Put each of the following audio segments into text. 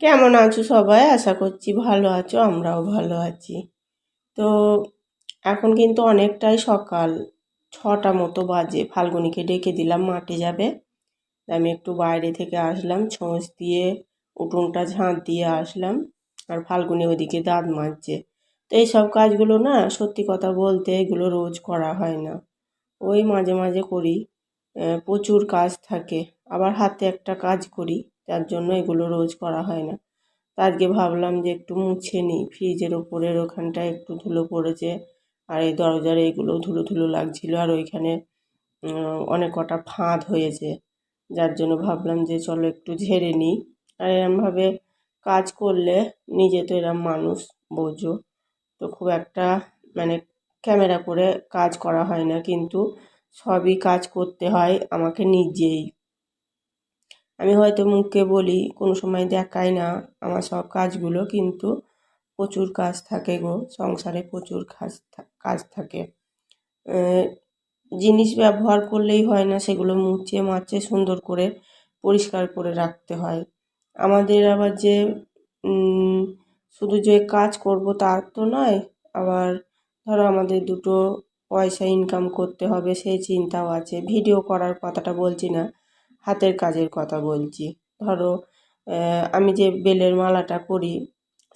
কেমন আছো সবাই? আশা করছি ভালো আছো, আমরাও ভালো আছি। তো এখন কিন্তু অনেকটাই সকাল, ছটা মতো বাজে। ফাল্গুনিকে ডেকে দিলাম, মাঠে যাবে। আমি একটু বাইরে থেকে আসলাম, ছোঁচ দিয়ে উঠোনটা ঝাঁট দিয়ে আসলাম। আর ফাল্গুনি ওদিকে দাঁত মাজছে। তো এইসব কাজগুলো না, সত্যি কথা বলতে এগুলো রোজ করা হয় না। ওই মাঝে মাঝে করি। প্রচুর কাজ থাকে। আবার হাতে একটা কাজ করি। তার জন্য এগুলো রোজ করা হয় না। তা আজকে ভাবলাম যে একটু মুছে নিই। ফ্রিজের ওপরের ওখানটায় একটু ধুলো পড়েছে। আর এই দরজার এইগুলো ধুলো ধুলো লাগছিল। আর ওইখানে অনেক কটা ফাঁদ হয়েছে। যার জন্য ভাবলাম যে চলো একটু ঝেড়ে নিই। আর এরমভাবে কাজ করলে নিজে তো এরম মানুষ, বোঝো। তো খুব একটা মানে ক্যামেরা করে কাজ করা হয় না। কিন্তু সবই কাজ করতে হয় আমাকে নিজেই। আমি হয়তো মুখে বলি, কোনো সময় দেখাই না আমার সব কাজগুলো, কিন্তু প্রচুর কাজ থাকে গো, সংসারে প্রচুর কাজ কাজ থাকে। জিনিস ব্যবহার করলেই হয় না, সেগুলো মুছে মাছে সুন্দর করে পরিষ্কার করে রাখতে হয়। আমাদের আবার যে শুধু যে কাজ করব তার তো নয়, আবার ধরো আমাদের দুটো পয়সা ইনকাম করতে হবে, সেই চিন্তাও আছে। ভিডিও করার কথাটা বলছি না। হাতের কাজের কথা বলছি। ধরো আমি যে বেলের মালাটা করি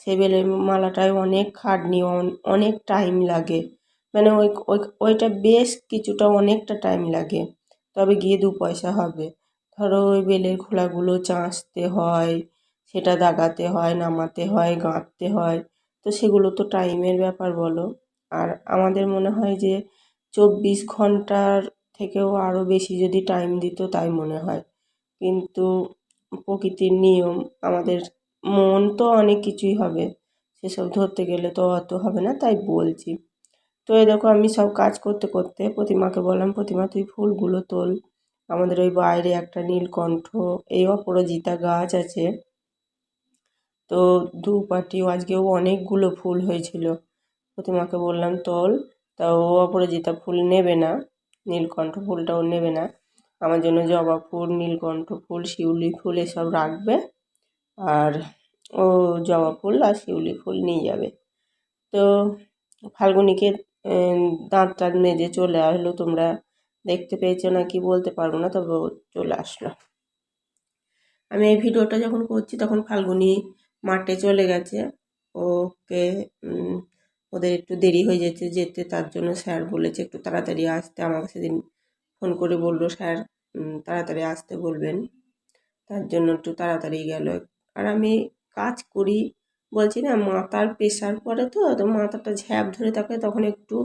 সেই বেলের মালাটায় অনেক খাটনি অনেক টাইম লাগে। মানে ওই ওইটা বেশ কিছুটা অনেকটা টাইম লাগে। তবে গিয়ে দু পয়সা হবে। ধরো, ওই বেলের খোলাগুলো চাঁচতে হয়, সেটা দাগাতে হয়, নামাতে হয় গাঁথতে হয়। তো সেগুলো তো টাইমের ব্যাপার বলো। আর আমাদের মনে হয় যে চব্বিশ ঘণ্টার থেকেও আরও বেশি যদি টাইম দিত তাই মনে হয়। কিন্তু প্রকৃতির নিয়ম, আমাদের মন তো অনেক কিছুই হবে। সেসব ধরতে গেলে তো অত হবে না, তাই বলছি। তো এ দেখো, আমি সব কাজ করতে করতে প্রতিমাকে বললাম, প্রতিমা, তুই ফুলগুলো তোল। আমাদের ওই বাইরে একটা নীলকণ্ঠ, এই অপরাজিতা গাছ আছে। তো দু পাটিও আজকেও অনেকগুলো ফুল হয়েছিল। প্রতিমাকে বললাম, তোল। তা ও অপরাজিতা ফুল নেবে না। নীলকণ্ঠ ফুলটাও নেবে না। আমার জন্য জবা ফুল, নীলকণ্ঠ ফুল, শিউলি ফুল এসব রাখবে। আর ও জবা ফুল আর শিউলি ফুল নিয়ে যাবে। তো ফাল্গুনিকে দাঁত টাঁত মেজে চলে আসলো। তোমরা দেখতে পেয়েছ না কি বলতে পারব না, তবে চলে আসলো। আমি এই ভিডিওটা যখন করছি, তখন ফাল্গুনি মাঠে চলে গেছে। ওকে ওদের একটু দেরি হয়ে যেতে যেতে তার জন্য স্যার বলেছে একটু তাড়াতাড়ি আসতে। আমাকে সেদিন ফোন করে বলল, স্যার তাড়াতাড়ি আসতে বলবেন। তার জন্য একটু তাড়াতাড়ি গেল। আর আমি কাজ করি বলছি না, মাথার প্রেশার পরে তো তো মাথাটা ঝ্যাপ ধরে থাকে তখন একটু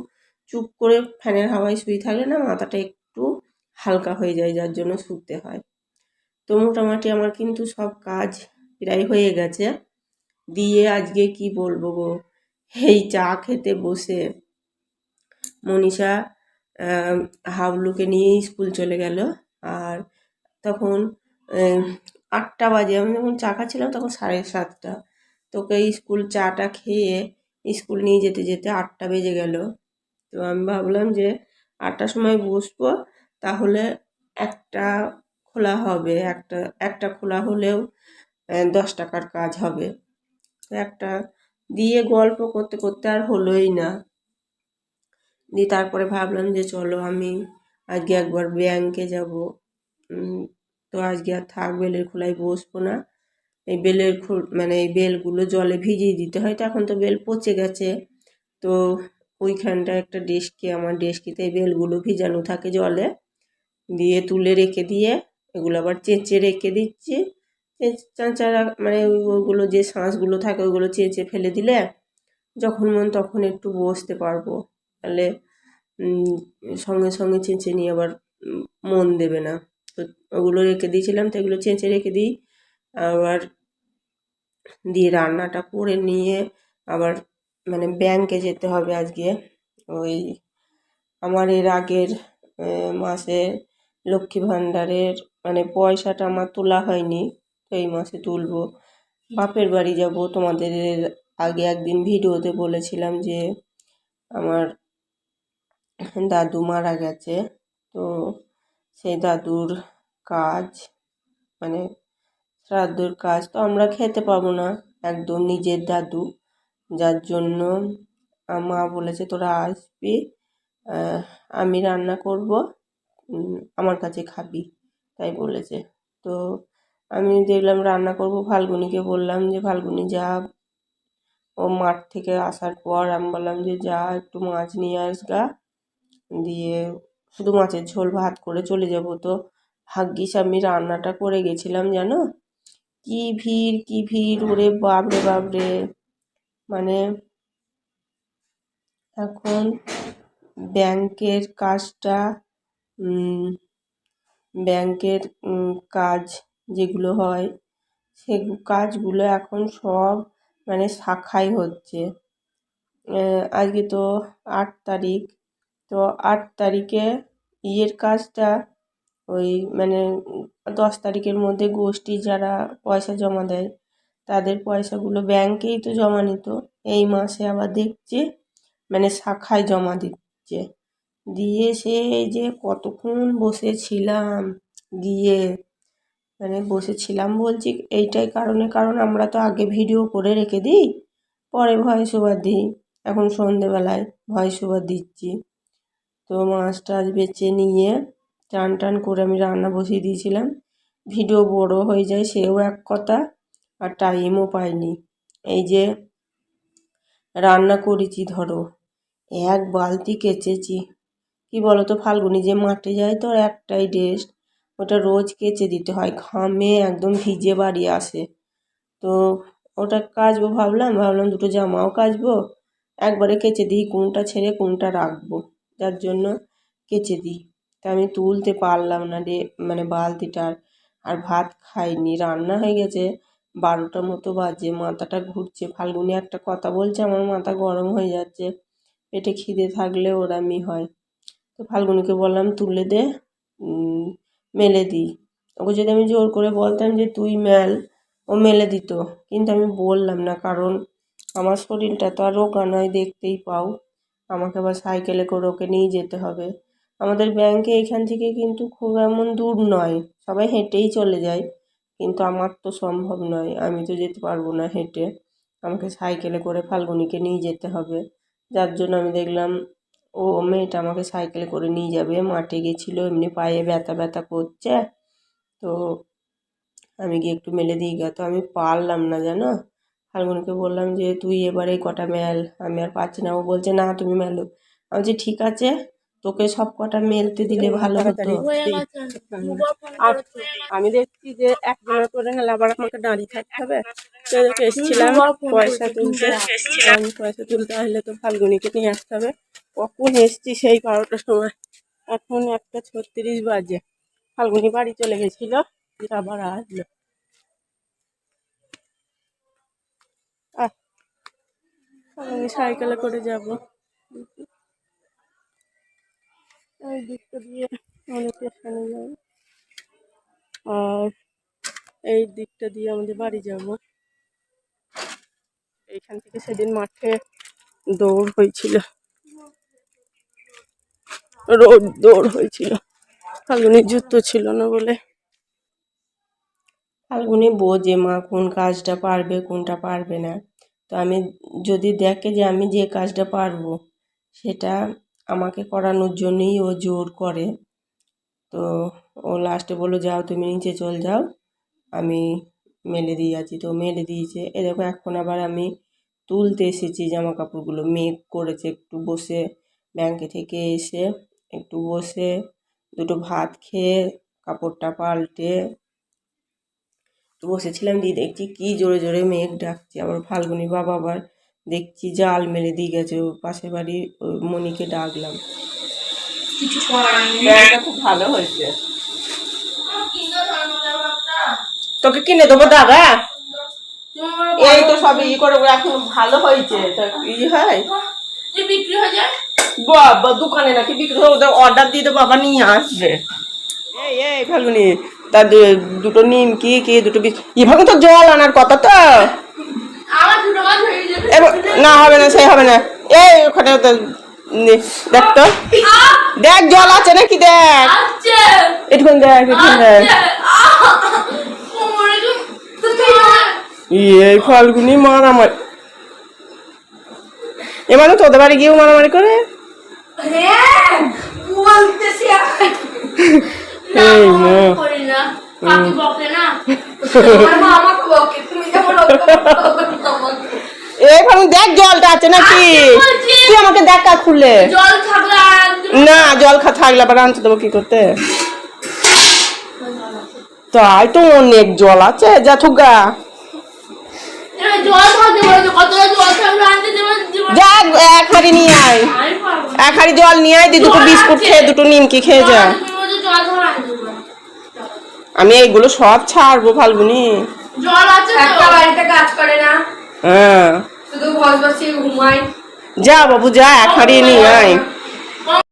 চুপ করে ফ্যানের হাওয়ায় শুয়ে থাকলে না মাথাটা একটু হালকা হয়ে যায়, যার জন্য শুতে হয়। তো মোটামুটি আমার কিন্তু সব কাজ প্রায় হয়ে গেছে। দিয়ে আজকে কি বলব গো? এই চা খেতে বসে। মনীষা হাবলুকে নিয়ে স্কুল চলে গেল। আর তখন আটটা বাজে। আমি যখন চা খাচ্ছিলাম তখন সাড়ে সাতটা। তোকে স্কুল চাটা খেয়ে স্কুল নিয়ে যেতে যেতে আটটা বেজে গেল। তো আমি ভাবলাম যে আটটার সময় বসবো, তাহলে একটা খোলা হবে। একটা একটা খোলা হলেও দশ টাকার কাজ হবে। একটা দিয়ে গল্প করতে করতে আর হলোই না। দিয়ে তারপরে ভাবলাম যে চলো আমি আজকে একবার ব্যাংকে যাব। তো আজকে আর থাক, বেলের খোলায় বসবো না। এই বেলের খোল মানে এই বেলগুলো জলে ভিজিয়ে দিতে হয়, তো এখন তো বেল পচে গেছে। তো ওইখানটায় একটা ডেস্কে আমার ডেস্কিতে এই বেলগুলো ভিজানো থাকে জলে। দিয়ে তুলে রেখে দিয়ে, এগুলো আবার চেঁচে রেখে দিচ্ছি। চাঁচা মানে ওইগুলো যে শাঁসগুলো থাকে ওইগুলো চেঁচে ফেলে দিলে যখন মন তখন একটু বসতে পারব। তাহলে সঙ্গে সঙ্গে চেঁচে নিয়ে আবার মন দেবে না। তো ওগুলো রেখে দিয়েছিলাম, তো এগুলো চেঁচে রেখে দিই। আবার দিয়ে রান্নাটা করে নিয়ে আবার মানে ব্যাংকে যেতে হবে আজকে। ওই আমার এর আগের মাসে লক্ষ্মী ভাণ্ডারের মানে পয়সাটা আমার তোলা হয়নি। তো এই মাসে তুলবো। বাপের বাড়ি যাব। তোমাদের আগে একদিন ভিডিওতে বলেছিলাম যে আমার দাদু মারা গেছে। তো সেই দাদুর কাজ মানে শ্রাদ্ধর কাজ তো আমরা খেতে পাবো না, একদম নিজের দাদু। যার জন্য মা বলেছে, তোরা আসবি আমি রান্না করব আমার কাছে খাবি। তাই বলেছে। তো আমি দেখলাম রান্না করব, ফাল্গুনিকে বললাম যে, ফাল্গুনি যা। ও মাঠ থেকে আসার পর আমি বললাম যে, যা, একটু মাছ নিয়ে আসগা দিয়ে শুধু মাছের ঝোল ভাত করে চলে যাব। তো ভাগ্যিস আমি রান্নাটা করে গেছিলাম, জানো? কি ভিড় কি ভিড়, ওরে বাপরে বাপরে মানে এখন ব্যাংকের কাজটা ব্যাংকের কাজ যেগুলো হয়, সে কাজগুলো এখন সব মানে শাখায় হচ্ছে। আজকে তো আট তারিখ। তো আট তারিখে ইয়ের কাজটা ওই মানে দশ তারিখের মধ্যে গোষ্ঠী যারা পয়সা জমা দেয়, তাদের পয়সাগুলো ব্যাংকেই তো জমা নিত। এই মাসে আবার দেখছি মানে শাখায় জমা দিচ্ছে। দিয়ে সে যে কতক্ষণ বসেছিলাম গিয়ে মানে বসেছিলাম বলছি, এইটাই কারণে, কারণ আমরা তো আগে ভিডিও করে রেখে দিই, পরে ভয়েস ওভার দিই। এখন সন্ধেবেলায় ভয়েস ওভার দিচ্ছি। তো মাছ টাছ বেছে নিয়ে টান টান করে আমি রান্না বসিয়ে দিয়েছিলাম। ভিডিও বড় হয়ে যায়, সেও এক কথা, আর টাইমও পাইনি। এই যে রান্না করেছি ধরো, এক বালতি কেচেছি। কি বলো তো ফাল্গুনি যে মাঠে যায় তো ওর একটাই ড্রেস ওটা রোজ কেচে দিতে হয়, ঘামে একদম ভিজে বাড়ি আসে। তো ওটা কাচবো ভাবলাম ভাবলাম দুটো জামাও কাচবো, একবারে কেচে দিই, কোনটা ছেড়ে কোনটা রাখব, যার জন্য কেচে দিই। তা আমি তুলতে পারলাম না রে মানে বালতিটার আর ভাত খাইনি, রান্না হয়ে গেছে বারোটার মতো বাজে, মাথাটা ঘুরছে, ফাল্গুনি একটা কথা বলছে, আমার মাথা গরম হয়ে যাচ্ছে, পেটে খিদে থাকলে ওরামই হয়। তো ফাল্গুনিকে বললাম, তুলে দে মেলে দিই। ওকে যদি আমি জোর করে বলতাম যে, তুই মেল, ও মেলে দিত। কিন্তু আমি বললাম না, কারণ আমার শরীরটা তো আর রোগা নয়, দেখতেই পাও। আমাকে আবার সাইকেলে করে ওকে নিয়ে যেতে হবে। আমাদের ব্যাংকে এখান থেকে কিন্তু খুব এমন দূর নয়। সবাই হেঁটেই চলে যায়। কিন্তু আমার তো সম্ভব নয়। আমি তো যেতে পারব না হেঁটে। আমাকে সাইকেলে করে ফাল্গুনিকে নিয়ে যেতে হবে। যার জন্য আমি দেখলাম ও মেয়েটা আমাকে সাইকেলে করে নিয়ে যাবে। মাঠে গেছিল, এমনি পায়ে ব্যথা ব্যথা করছে। তো আমি গিয়ে একটু মেলে দিই গা। তো আমি পারলাম না জানো? ফাল্গুনকে বললাম যে, তুই এবারে কটা মেল? আমি আর পাচ্ছি না। ও বলছে, না, তুমি মেলো। আমি বলছি, ঠিক আছে। তোকে সব কটা মেলতে দিলে ভালো হতো। আর আমি দেখছি যে একজনের করে গেলে আবার আমাকে দাঁড়িয়ে থাকতে হবে। তো এসেছিলাম পয়সা তুলতে। আমি পয়সা তুলতে আসলে তো ফাল্গুনিকে নিয়ে আসতে হবে। কখন এসছি সেই বারোটার সময়? এখন একটা ছত্রিশ বাজে। ফাল্গুনি বাড়ি চলে গেছিল আবার আসলো। আমি সাইকেলে করে যাব। এই দিকটা দিয়ে আমাদের স্টেশনে যাব আর এই দিকটা দিয়ে আমাদের বাড়ি যাব। এইখান থেকে সেদিন মাঠে দৌড় হয়েছিল। রোড দৌড় হয়েছিল। ফাল্গুনির জুতো ছিল না বলে। ফাল্গুনি বোঝে মা কোন কাজটা পারবে, কোনটা পারবে না। তো আমি যদি দেখে যে আমি যে কাজটা পারব, সেটা আমাকে করানোর জন্যই ও জোর করে। তো ও লাস্টে বলল, যাও, তুমি নিচে চল যাও। আমি মেলে দিয়ে আছি তো মেলে দিয়েছে। এ দেখো, এখন আবার আমি তুলতে এসেছি জামা কাপড়গুলো মেঘ করেছে একটু বসে ব্যাংকে থেকে এসে একটু বসে, দুটো ভাত খেয়ে, কাপড়টা পাল্টে বসেছিলাম। দিয়ে দেখছি কি জোরে জোরে মেঘ ডাকছে। আবার ফাল্গুনি বাবা আবার দেখছি জাল মেলে দিয়ে গেছে ও পাশের বাড়ি মনিকে ডাকলাম। ব্যাগটা খুব ভালো হয়েছে। তোকে কিনে দেবো দাদা? এই তো সব ই করে এখন ভালো হয়েছে। তা ই হয়? বিক্রি হয়ে যায়? বাবা দোকানে নাকি বিক্রি হবে অর্ডার দিয়ে দেবো আবার নিয়ে আসবে। এই এই তা দুটো নিমকি কি দুটো বিস এভাবে তো জল আনার কথা তো। না হবে না সেই হবে না। এই ওখানে তো দেখ তো। দেখ জল আছে নাকি দেখ। এটুকুন দেখ এটুকুন দেখ। এই ফাল্গুনি মারামারি। এবারে তোদের বাড়ি গিয়েও মারামারি করে? হ্যাঁ এই। না। এই দেখ জলটা আছে নাকি? তুই আমাকে দেখা খুলে। জল থাকলে না জল খা থাকলে আবার আনতে দেবো কি করতে? তাই তো অনেক জল আছে যা থুগা এক হাঁড়ি নিয়ে আয়। আমি এক হাঁড়ি জল নিয়ে আয় দি দুটো বিস্কুট খেয়ে দুটো নিমকি খেয়ে যা। আমি এইগুলো সব ছাড়বো ফাল্গুনি। জল আছে একটা বাড়িতে কাজ করে না। হ্যাঁ। শুধু ঘর ঘুমায় যা বাবু যা এক হারিয়ে নিয়ে আয়।